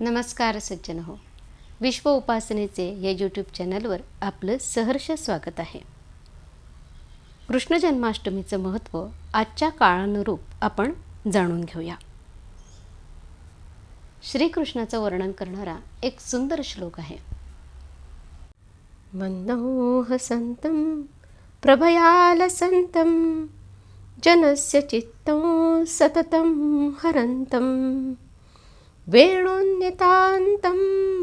नमस्कार सज्जन हो. विश्व उपासनेचे या यूट्यूब चॅनलवर आपलं सहर्ष स्वागत आहे. कृष्ण जन्माष्टमीचं महत्त्व आजच्या काळानुरूप आपण जाणून घेऊया. श्रीकृष्णाचं वर्णन करणारा एक सुंदर श्लोक आहे. मन्नोह संतं संतम जनस्य चित्तं सततं हरन्तं वेणुन्यतान्तं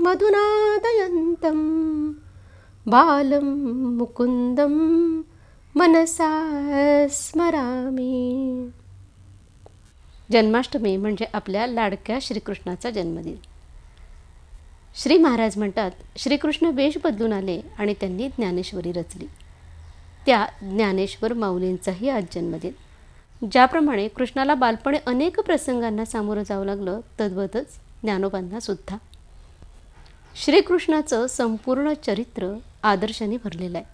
मधुनादयन्तं बालं मुकुन्दं मनसा स्मरामि। जन्माष्टमी म्हणजे आपल्या लाडक्या श्रीकृष्णाचा जन्मदिन. श्री महाराज म्हणतात श्रीकृष्ण वेश बदलून आले आणि त्यांनी ज्ञानेश्वरी रचली. त्या ज्ञानेश्वर माऊलींचाही आज जन्मदिन. ज्याप्रमाणे कृष्णाला बालपणी अनेक प्रसंगांना सामोरं जावं लागलं तद्वतच ज्ञानोबांना सुद्धा. श्रीकृष्णाचं संपूर्ण चरित्र आदर्शाने भरलेलं आहे.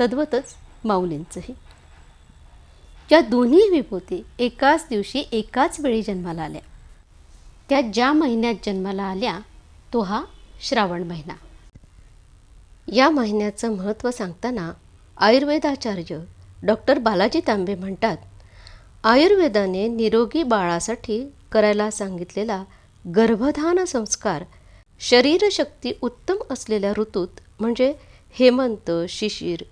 तद्वतच माऊलींचंही. या दोन्ही विभूती एकाच दिवशी एकाच वेळी जन्माला आल्या. त्या ज्या महिन्यात जन्माला आल्या तो हा श्रावण महिना. या महिन्याचं महत्त्व सांगताना आयुर्वेदाचार्य डॉक्टर बालाजी तांबे म्हणतात आयुर्वेदाने निरोगी बाळासाठी करायला सांगितलेला गर्भधान संस्कार शरीरशक्ती उत्तम असलेल्या ऋतूत म्हणजे हेमंत शिशिर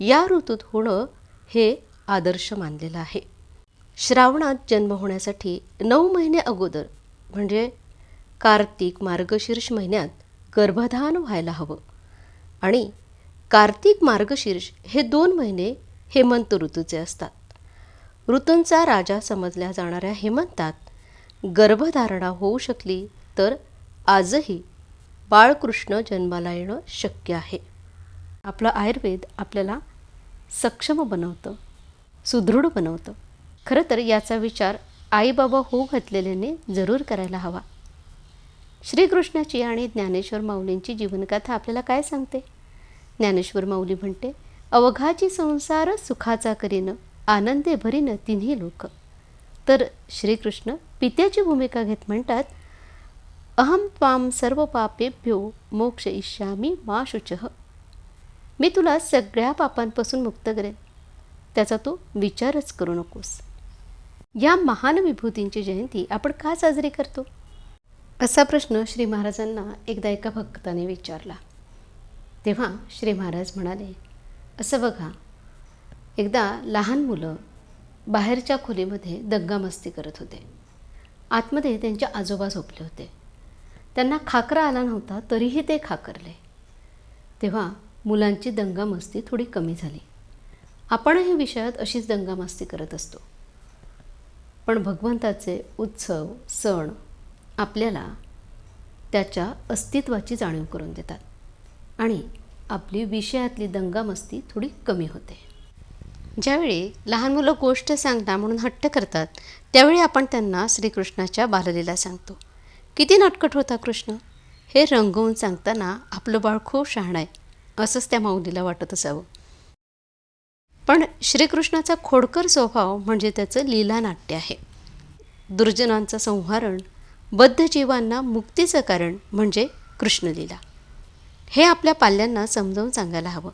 या ऋतूत होणं हे आदर्श मानलेलं आहे. श्रावणात जन्म होण्यासाठी नऊ महिने अगोदर म्हणजे कार्तिक मार्गशीर्ष महिन्यात गर्भधान व्हायला हवं. आणि कार्तिक मार्गशीर्ष हे दोन महिने हेमंत ऋतूचे असतात. ऋतूंचा राजा समजल्या जाणाऱ्या हेमंतात गर्भधारणा होऊ शकली तर आजही बाळकृष्ण जन्माला येणं शक्य आहे. आपलं आयुर्वेद आपल्याला सक्षम बनवतं सुदृढ बनवतं. खरं तर याचा विचार आईबाबा होऊ घातलेल्याने जरूर करायला हवा. श्रीकृष्णाची आणि ज्ञानेश्वर माऊलींची जीवनकथा आपल्याला काय सांगते? ज्ञानेश्वर माऊली म्हणते अवघाची संसार सुखाचा करीन आनंदे भरीनं तिन्ही लोक. तर श्रीकृष्ण पित्याची भूमिका घेत म्हणतात अहम त्वाम सर्व पापेभ्यो मोक्ष इष्यामी मा शुचः. मी तुला सगळ्या पापांपासून मुक्त करेन. त्याचा तू विचारच करू नकोस. या महान विभूतींची जयंती आपण का साजरी करतो? असा प्रश्न श्री महाराजांना एकदा एका भक्ताने विचारला. तेव्हा श्री महाराज म्हणाले असं बघा एकदा लहान मुलं बाहेरच्या खोलीमध्ये दंगामस्ती करत होते. आतमध्ये त्यांचे आजोबा झोपले होते. त्यांना खाकरा आला नव्हता तरीही ते खाकरले. तेव्हा मुलांची दंगामस्ती थोडी कमी झाली. आपणही विषयात अशीच दंगामस्ती करत असतो. पण भगवंताचे उत्सव सण आपल्याला त्याच्या अस्तित्वाची जाणीव करून देतात आणि आपली विषयातली दंगामस्ती थोडी कमी होते. ज्यावेळी लहान मुलं गोष्ट सांगणार म्हणून हट्ट करतात त्यावेळी आपण त्यांना श्रीकृष्णाच्या बाललीला सांगतो. किती नटकट होता कृष्ण? हे रंगवून सांगताना आपलं बाळ खूप शहाण आहे असंच त्या माऊलीला वाटत असावं. पण श्रीकृष्णाचा खोडकर स्वभाव म्हणजे त्याचं लीला नाट्य आहे. दुर्जनांचं संहारण बद्ध जीवांना मुक्तीचं कारण म्हणजे कृष्णलीला. हे आपल्या पाल्यांना समजावून सांगायला हवं.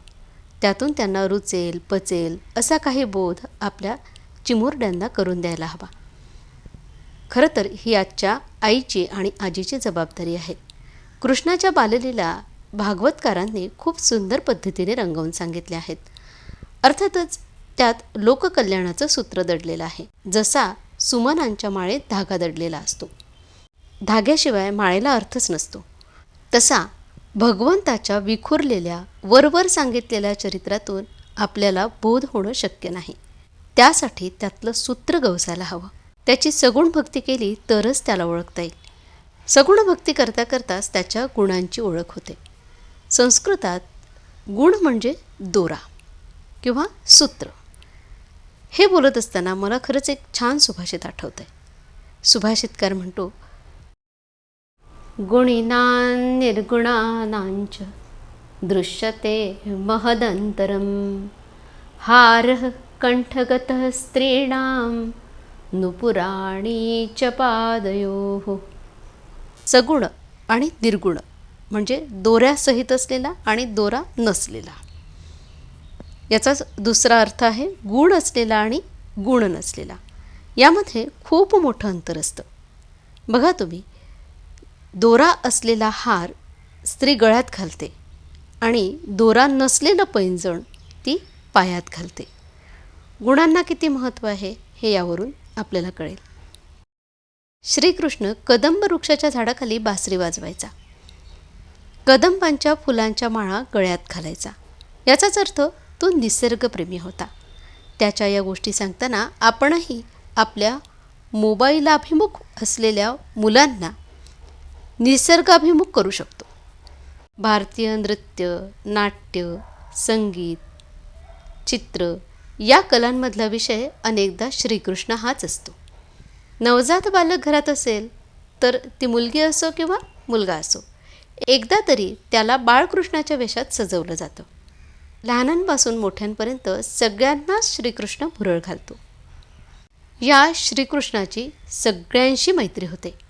त्यातून त्यांना रुचेल पचेल असा काही बोध आपल्या चिमुरड्यांना करून द्यायला हवा. खरं तर ही आजच्या आईची आणि आजीची जबाबदारी आहे. कृष्णाच्या बाललीला भागवतकारांनी खूप सुंदर पद्धतीने रंगवून सांगितले आहेत. अर्थातच त्यात लोककल्याणाचं सूत्र दडलेलं आहे. जसा सुमनांच्या माळेत धागा दडलेला असतो. धाग्याशिवाय माळेला अर्थच नसतो. तसा भगवंताच्या विखुरलेल्या वरवर सांगितलेल्या चरित्रातून आपल्याला बोध होणं शक्य नाही. त्यासाठी त्यातलं सूत्र गवसायला हवं. त्याची सगुण भक्ती केली तरच त्याला ओळखता येईल. सगुण भक्ती करता करताच त्याच्या गुणांची ओळख होते. संस्कृतात गुण म्हणजे दोरा किंवा सूत्र. हे बोलत असताना मला खरंच एक छान सुभाषित आठवतं आहे सुभाषितकार म्हणतो गुणिनां निर्गुणानांच दृश्यते महदन्तरं। हारः कंठगतः स्त्रीणां नुपुराणी च पादयोः। सगुण आणि निर्गुण म्हणजे दोऱ्यासहित असलेला आणि दोरा नसलेला. याचाच दुसरा अर्थ आहे गुण असलेला आणि गुण नसलेला. यामध्ये खूप मोठं अंतर असतं. बघा तुम्ही दोरा असलेला हार स्त्री गळ्यात घालते आणि दोरा नसलेलं पैंजण ती पायात घालते. गुणांना किती महत्त्व आहे हे यावरून आपल्याला कळेल. श्रीकृष्ण कदंब वृक्षाच्या झाडाखाली बासरी वाजवायचा. कदंबांच्या फुलांच्या माळा गळ्यात घालायचा. याचाच अर्थ तो निसर्गप्रेमी होता. त्याच्या या गोष्टी सांगताना आपणही आपल्या मोबाईलाभिमुख असलेल्या मुलांना निसर्गाभिमुख करू शकतो. भारतीय नृत्य नाट्य संगीत चित्र या कलांमधला विषय अनेकदा श्रीकृष्ण हाच असतो. नवजात बालक घरात असेल तर ती मुलगी असो किंवा मुलगा असो एकदा तरी त्याला बाळकृष्णाच्या वेशात सजवलं जातं. लहानांपासून मोठ्यांपर्यंत सगळ्यांनाच श्रीकृष्ण भुरळ घालतो. या श्रीकृष्णाची सगळ्यांशी मैत्री होते.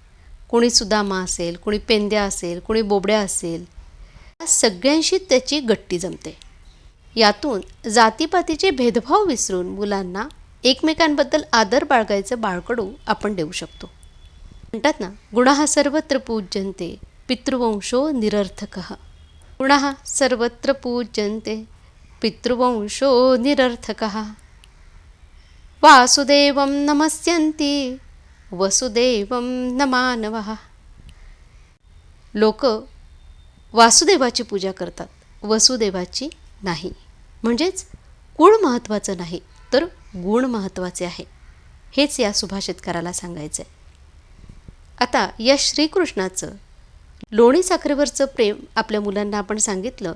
कोणी सुदामा असेल कोणी पेंद्या असेल कोणी बोबड्या असेल या सगळ्यांशी त्याची गट्टी जमते. यातून जातीपातीचे भेदभाव विसरून मुलांना एकमेकांबद्दल आदर बाळगायचं बाळकडू आपण देऊ शकतो. म्हणतात ना गुणा सर्वत्र पूज्यंते पितृवंशो निरर्थक. गुणा सर्वत्र पूज्यंते पितृवंशो निरर्थक. वासुदेवं नमस्यन्ति। वसुदेव न मानव. लोक वासुदेवाची पूजा करतात वसुदेवाची नाही. म्हणजेच कुळ महत्त्वाचं नाही तर गुण महत्त्वाचे आहे. हेच या सुभाषितकाराला सांगायचं आहे आता या श्रीकृष्णाचं लोणी साखरेवरचं प्रेम आपल्या मुलांना आपण सांगितलं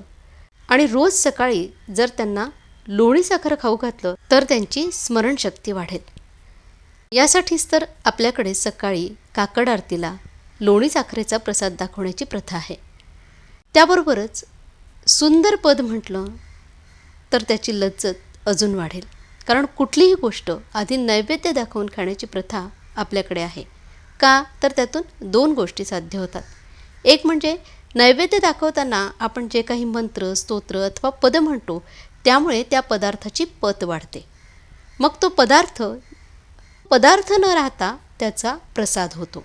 आणि रोज सकाळी जर त्यांना लोणी साखर खाऊ घातलं तर त्यांची स्मरणशक्ती वाढेल. यासाठीच तर आपल्याकडे सकाळी काकड आरतीला लोणी साखरेचा प्रसाद दाखवण्याची प्रथा आहे. त्याबरोबरच सुंदर पद म्हटलं तर त्याची लज्जत अजून वाढेल. कारण कुठलीही गोष्ट आधी नैवेद्य दाखवून खाण्याची प्रथा आपल्याकडे आहे. का? तर त्यातून दोन गोष्टी साध्य होतात. एक म्हणजे नैवेद्य दाखवताना आपण जे काही मंत्र स्तोत्र अथवा पद म्हणतो त्यामुळे त्या पदार्थाची पत वाढते. मग तो पदार्थ पदार्थ न राहता त्याचा प्रसाद होतो.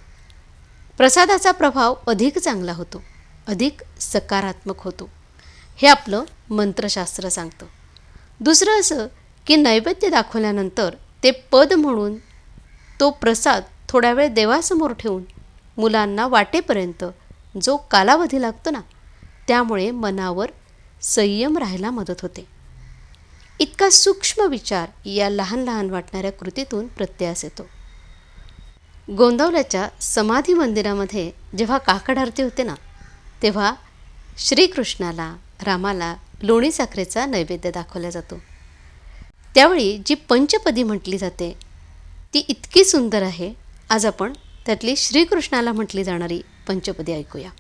प्रसादाचा प्रभाव अधिक चांगला होतो अधिक सकारात्मक होतो. हे आपलं मंत्रशास्त्र सांगतं. दुसरं असं की नैवेद्य दाखवल्यानंतर ते पद म्हणून तो प्रसाद थोड्या वेळ देवासमोर ठेवून मुलांना वाटेपर्यंत जो कालावधी लागतो ना त्यामुळे मनावर संयम राहायला मदत होते. इतका सूक्ष्म विचार या लहान लहान वाटणाऱ्या कृतीतून प्रत्ययास येतो. गोंदवल्याच्या समाधी मंदिरामध्ये जेव्हा काकड आरती होते ना तेव्हा श्रीकृष्णाला रामाला लोणी साखरेचा नैवेद्य दाखवला जातो. त्यावेळी जी पंचपदी म्हटली जाते ती इतकी सुंदर आहे आज आपण त्यातली श्रीकृष्णाला म्हटली जाणारी पंचपदी ऐकूया.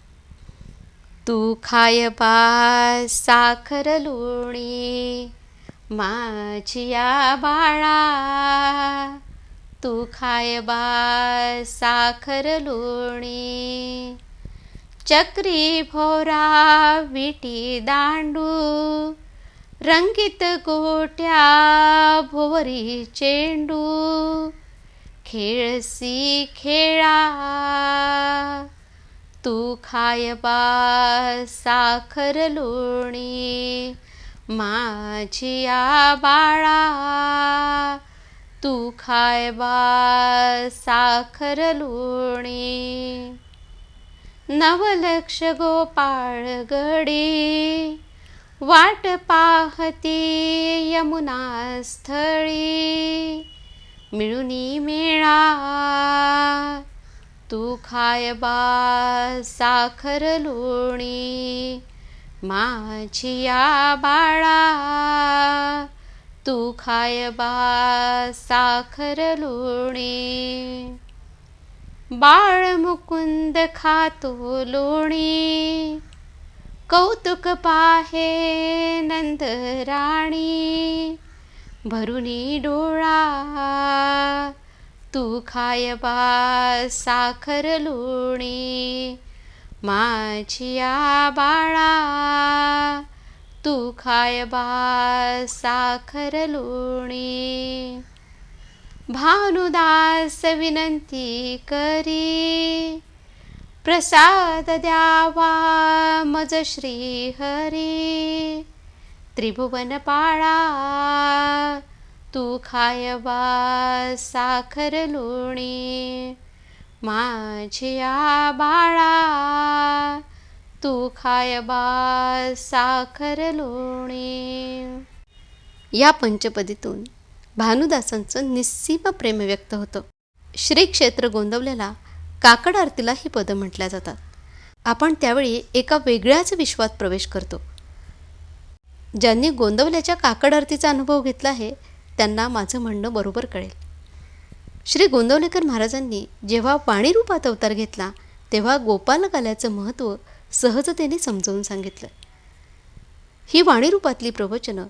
तू खाय पाय साखर लोणी माझिया बाळा तू खाय बा साखर लोणी. चक्री भोरा विटी दांडू रंगीत गोट्या भोवरी चेंडू. खेळसी खेळा तू खाय बा साखर लोणी. माझिया बाळा तू खाय बा साखर लोणी. नवलक्ष गोपाळ गडी वाट पाहती यमुना स्थळी. मिळुनी मेळा तू खाय बा साखर लोणी. माझिया बाळा तू खाय बा साखर लोणी. बाळ मुकुंद खातो लोणी. कौतुक पाहे नंद राणी. भरुनी डोळा तू खाय बा साखर लोणी. माझिया बाळा तू खाय बा साखर लोणी. भानुदास विनंती करी प्रसाद द्यावा मज श्री हरी त्रिभुवन पाळा तू खायवा साखर लोणी. माझिया बाळा तू खायबा साखर लोणी. या पंचपदीतून भानुदासांचं निस्सीम प्रेम व्यक्त होतं. श्री क्षेत्र गोंदवलेला काकड आरतीला ही पदं म्हटल्या जातात. आपण त्यावेळी एका वेगळ्याच विश्वात प्रवेश करतो. ज्यांनी गोंदवल्याच्या काकड आरतीचा अनुभव घेतला आहे त्यांना माझं म्हणणं बरोबर कळेल. श्री गोंदवलेकर महाराजांनी जेव्हा पाणीरूपात अवतार घेतला तेव्हा गोपालकाल्याचं महत्त्व सहजतेने समजावून सांगितलं. ही वाणीरूपातली प्रवचनं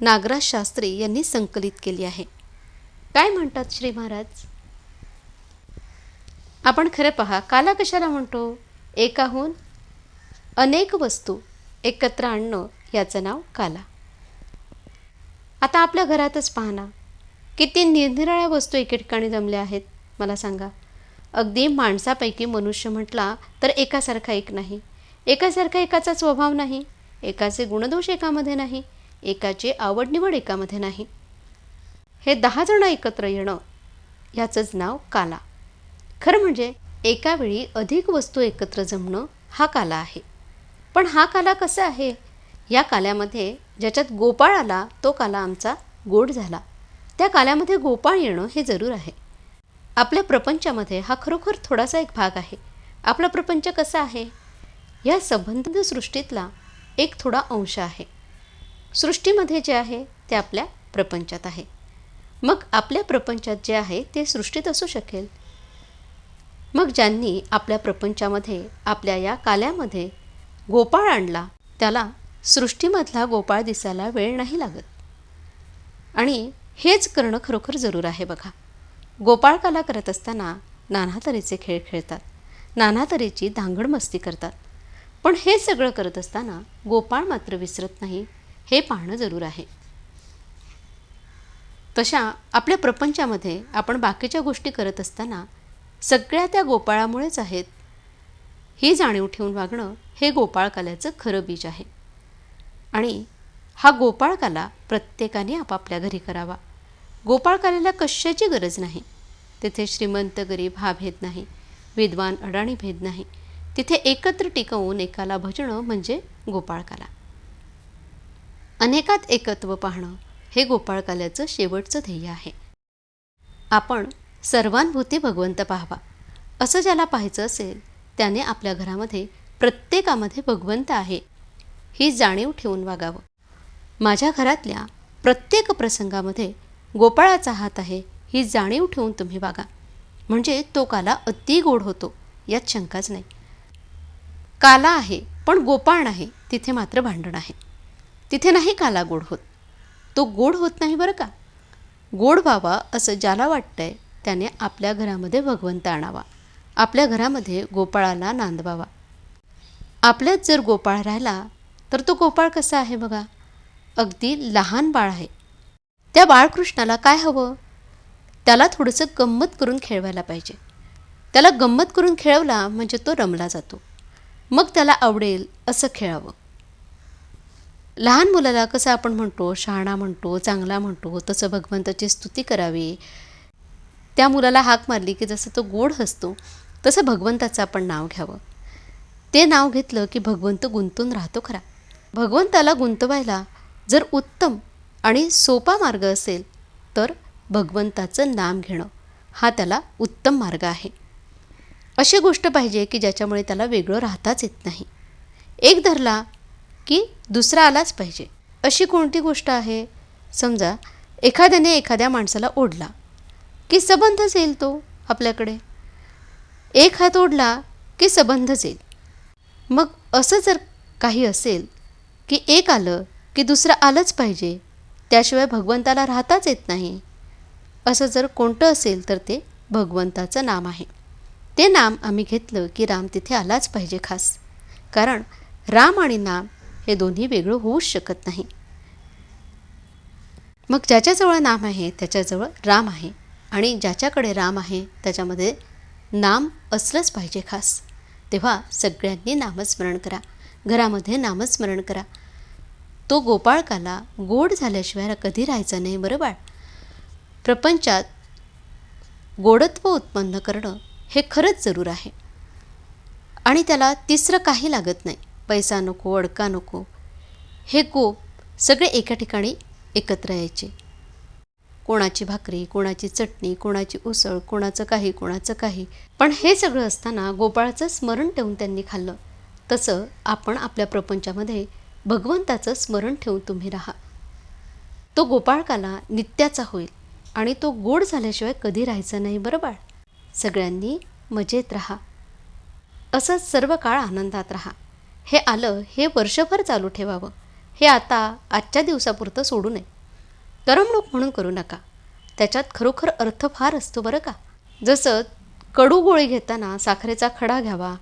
नागराज शास्त्री यांनी संकलित केली आहे. काय म्हणतात श्री महाराज? आपण खरं पहा काला कशाला म्हणतो? एकाहून अनेक वस्तू एकत्र आणणं याचं नाव काला. आता आपल्या घरातच पाहना किती निरनिराळ्या वस्तू एके ठिकाणी जमल्या आहेत? मला सांगा. अगदी माणसापैकी मनुष्य म्हटला तर एकासारखा एक नाही. एकासारखा एकाचा स्वभाव नाही. एकाचे गुणदोष एकामध्ये नाही. एकाची आवड निवड एकामध्ये नाही. हे दहा जण एकत्र येणं ह्याचंच नाव काला. खरं म्हणजे एकावेळी अधिक वस्तू एकत्र जमणं हा काला आहे. पण हा काला कसा आहे? या काल्यामध्ये ज्याच्यात गोपाळ आला तो काला आमचा गोड झाला. त्या काल्यामध्ये गोपाळ येणं हे जरूर आहे. आपल्या प्रपंचामध्ये हा खरोखर थोडासा एक भाग आहे. आपला प्रपंच कसा आहे? या संबंध सृष्टीतला एक थोडा अंश आहे. सृष्टीमध्ये जे आहे ते आपल्या प्रपंचात आहे. मग आपल्या प्रपंचात जे आहे ते सृष्टीत असू शकेल? मग ज्यांनी आपल्या प्रपंचामध्ये आपल्या या काल्यामध्ये गोपाळ आणला त्याला सृष्टीमधला गोपाळ दिसायला वेळ नाही लागत. आणि हेच करणं खरोखर जरूर आहे बघा. गोपाळ कला करत असताना नाना तऱ्हेचे खेळ खेळतात. नाना तऱ्हेची धांगड मस्ती करतात. पण हे सगळं करत असताना गोपाळ मात्र विसरत नाही हे पाहणं जरूर आहे. तशा आपल्या प्रपंचामध्ये आपण बाकीच्या गोष्टी करत असताना सगळ्या त्या गोपाळामुळेच आहेत ही जाणीव ठेवून वागणं हे गोपाळकाल्याचं खरं बीज आहे. आणि हा गोपाळकाला प्रत्येकाने आपापल्या घरी करावा. गोपाळकाल्याला कशाची गरज नाही? तिथे श्रीमंत गरीब हा भेद नाही विद्वान अडाणी भेद नाही. तिथे एकत्र टिकवून एकाला भजणं म्हणजे गोपाळकाला. अनेकात एकत्व पाहणं हे गोपाळकाल्याचं शेवटचं ध्येय आहे. आपण सर्वांभूती भगवंत पाहावा. असं ज्याला पाहायचं असेल त्याने आपल्या घरामध्ये प्रत्येकामध्ये भगवंत आहे ही जाणीव ठेवून वागावं. माझ्या घरातल्या प्रत्येक प्रसंगामध्ये गोपाळाचा हात आहे ही जाणीव ठेवून तुम्ही वागा. म्हणजे तो काला अति गोड होतो यात शंकाच नाही. काला आहे पण गोपाळ नाही तिथे मात्र भांडण आहे. तिथे नाही काला गोड होत. तो गोड होत नाही बरं का? गोड व्हावा असं ज्याला वाटतंय त्याने आपल्या घरामध्ये भगवंत आणावा. आपल्या घरामध्ये गोपाळाला नांदवावा. आपल्यात जर गोपाळ राहिला तर तो गोपाळ कसा आहे बघा? अगदी लहान बाळ आहे. त्या बाळकृष्णाला काय हवं? त्याला थोडंसं गंमत करून खेळवायला पाहिजे. त्याला गंमत करून खेळवला म्हणजे तो रमला जातो. मग त्याला आवडेल असं खेळावं. लहान मुलाला कसं आपण म्हणतो शहाणा म्हणतो चांगला म्हणतो तसं भगवंताची स्तुती करावी. त्या मुलाला हाक मारली की जसं तो गोड हसतो तसं भगवंताचं आपण नाव घ्यावं. ते नाव घेतलं की भगवंत गुंतून राहतो खरा. भगवंताला गुंतवायला जर उत्तम आणि सोपा मार्ग असेल तर भगवंताचं नाम घेणं हा त्याला उत्तम मार्ग आहे. अशी गोष्ट पाहिजे की ज्याच्यामुळे त्याला वेगळं राहताच येत नाही. एक धरला की दुसरा आलाच पाहिजे. अशी कोणती गोष्ट आहे? समजा एखाद्याने एखाद्या माणसाला ओढला की सबंधच येईल तो आपल्याकडे. एक हात ओढला की सबंधच येईल मग असं जर काही असेल की एक आलं की दुसरं आलंच पाहिजे त्याशिवाय भगवंताला राहताच येत नाही. असं जर कोणतं असेल तर ते भगवंताचं नाम आहे. ते नाम आम्ही घेतलं की राम तिथे आलाच पाहिजे खास. कारण राम आणि नाम हे दोन्ही वेगळं होऊच शकत नाही. मग ज्याच्याजवळ नाम आहे त्याच्याजवळ राम आहे. आणि ज्याच्याकडे राम आहे त्याच्यामध्ये नाम असलंच पाहिजे खास. तेव्हा सगळ्यांनी नामस्मरण करा. घरामध्ये नामस्मरण करा. तो गोपाळकाला गोड झाल्याशिवाय कधी राहायचा नाही बरं बाळ? प्रपंचात गोडत्व उत्पन्न करणं हे खरंच जरूर आहे. आणि त्याला तिसरं काही लागत नाही. पैसा नको अडका नको. हे गोप सगळे एका ठिकाणी एकत्र यायचे. कोणाची भाकरी कोणाची चटणी कोणाची उसळ कोणाचं काही कोणाचं काही. पण हे सगळं असताना गोपाळाचं स्मरण ठेवून त्यांनी खाल्लं. तसं आपण आपल्या प्रपंचामध्ये भगवंताचं स्मरण ठेवून तुम्ही राहा. तो गोपाळकाला नित्याचा होईल आणि तो गोड झाल्याशिवाय कधी राहायचा नाही बरं बाळ? सगळ्यांनी मजेत राहा. असंच सर्व काळ आनंदात राहा. हे आलं हे वर्षभर चालू ठेवावं. हे आता आजच्या दिवसापुरतं सोडू नये. करमणूक म्हणून करू नका. त्याच्यात खरोखर अर्थ फार असतो बरं का? जसं कडू गोळी घेताना साखरेचा खडा घ्यावा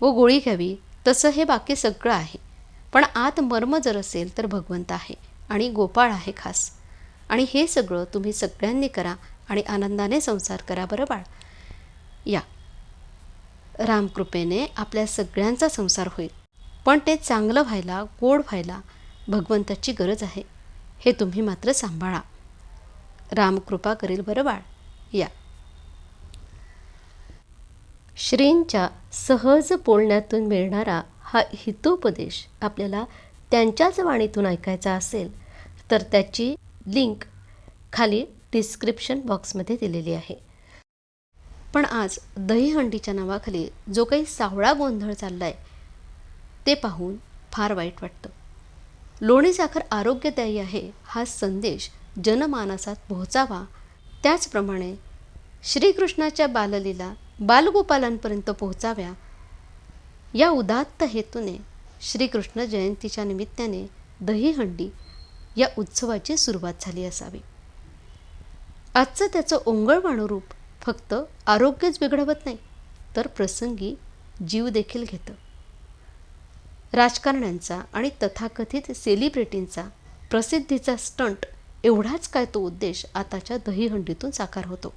व गोळी घ्यावी तसं हे बाकी सगळं आहे. पण आत मर्म जर असेल तर भगवंत आहे आणि गोपाळ आहे खास. आणि हे सगळं तुम्ही सगळ्यांनी करा आणि आनंदाने संसार करा बरं बाळ. या. रामकृपेने आपल्या सगळ्यांचा संसार होईल. पण ते चांगलं व्हायला गोड व्हायला भगवंताची गरज आहे. हे तुम्ही मात्र सांभाळा. रामकृपा करील बरं बाळ. या. श्रींच्या सहज बोलण्यातून मिळणारा हा हितोपदेश आपल्याला त्यांच्याच वाणीतून ऐकायचा असेल तर त्याची लिंक खाली डिस्क्रिप्शन बॉक्समध्ये दिलेली आहे. पण आज दहीहंडीच्या नावाखाली जो काही सावळा गोंधळ चालला आहे ते पाहून फार वाईट वाटतं. लोणी साखर आरोग्यदायी आहे हा संदेश जनमानसात पोहोचावा त्याचप्रमाणे श्रीकृष्णाच्या बाललीला बालगोपालांपर्यंत पोहोचाव्या या उदात्त हेतूने श्रीकृष्ण जयंतीच्या निमित्ताने दहीहंडी या उत्सवाची सुरुवात झाली असावी. आजचं त्याचं ओंगळवाणं रूप फक्त आरोग्यच बिघडवत नाही तर प्रसंगी जीव देखील घेतं. राजकारण्यांचा आणि तथाकथित सेलिब्रिटींचा प्रसिद्धीचा स्टंट एवढाच काय तो उद्देश आताच्या दहीहंडीतून साकार होतो.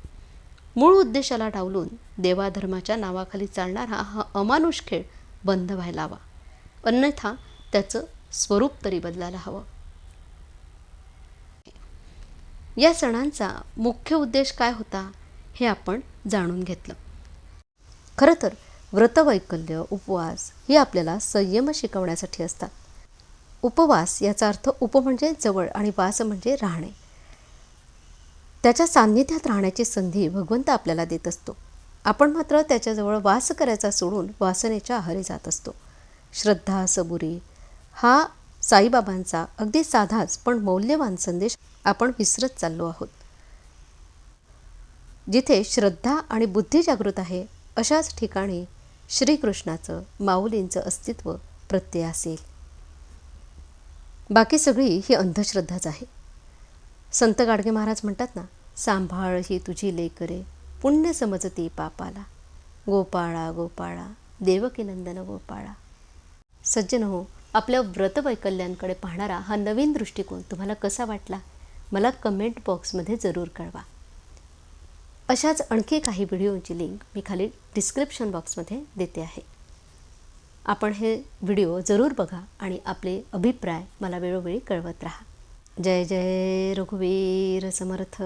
मूळ उद्देशाला डावलून देवाधर्माच्या नावाखाली चालणारा हा अमानुष खेळ बंद व्हायला हवा. अन्यथा त्याचं स्वरूप तरी बदलायला हवं. या सणांचा मुख्य उद्देश काय होता हे आपण जाणून घेतलं. खरं तर व्रतवैकल्य उपवास हे आपल्याला संयम शिकवण्यासाठी असतात. उपवास याचा अर्थ उप म्हणजे जवळ आणि वास म्हणजे राहणे. त्याच्या सान्निध्यात राहण्याची संधी भगवंत आपल्याला देत असतो. आपण मात्र त्याच्याजवळ वास करायचा सोडून वासनेच्या आहारी जात असतो. श्रद्धा सबुरी हा साईबाबांचा अगदी साधाच पण मौल्यवान संदेश आपण विसरत चाललो आहोत. जिथे श्रद्धा आणि बुद्धी जागृत आहे अशाच ठिकाणी श्रीकृष्णाचं माऊलींचं अस्तित्व प्रत्यय असेल. बाकी सगळी ही अंधश्रद्धाच आहे. संत गाडगे महाराज म्हणतात ना सांभाळ ही तुझी लेकरे पुण्य समजती पापाला. गोपाळा गोपाळा देवकीनंदन गोपाळा. सज्जन हो आपल्या व्रतवैकल्यांकडे पाहणारा हा नवीन दृष्टिकोन तुम्हाला कसा वाटला? मला कमेंट बॉक्समध्ये जरूर कळवा. अशाच आणखी काही व्हिडिओची लिंक मी खाली डिस्क्रिप्शन बॉक्समध्ये देते आहे. आपण हे व्हिडिओ जरूर बघा आणि आपले अभिप्राय मला वेळोवेळी कळवत राहा. जय जय रघुवीर समर्थ.